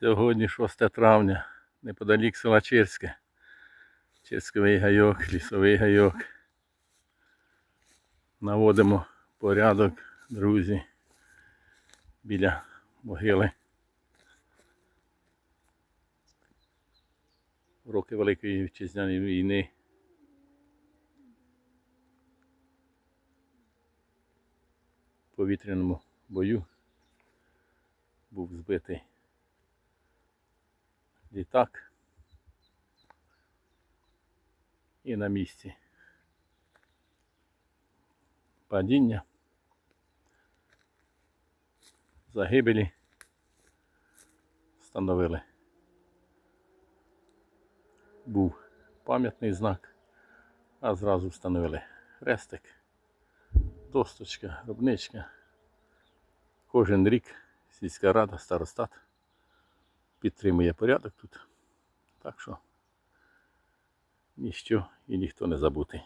Сьогодні 6 травня, неподалік села Черське. Черськовий гайок, лісовий гайок. Наводимо порядок, друзі, біля могили. В Роки Великої Вітчизняної війни. Повітряному бою був збитий літак і на місці. Падіння, загибелі. Встановили. Був пам'ятний знак, а зразу встановили. Хрестик, досточка, гробничка. Кожен рік сільська рада, старостат підтримує порядок тут. Так що ніщо і ніхто не забутий.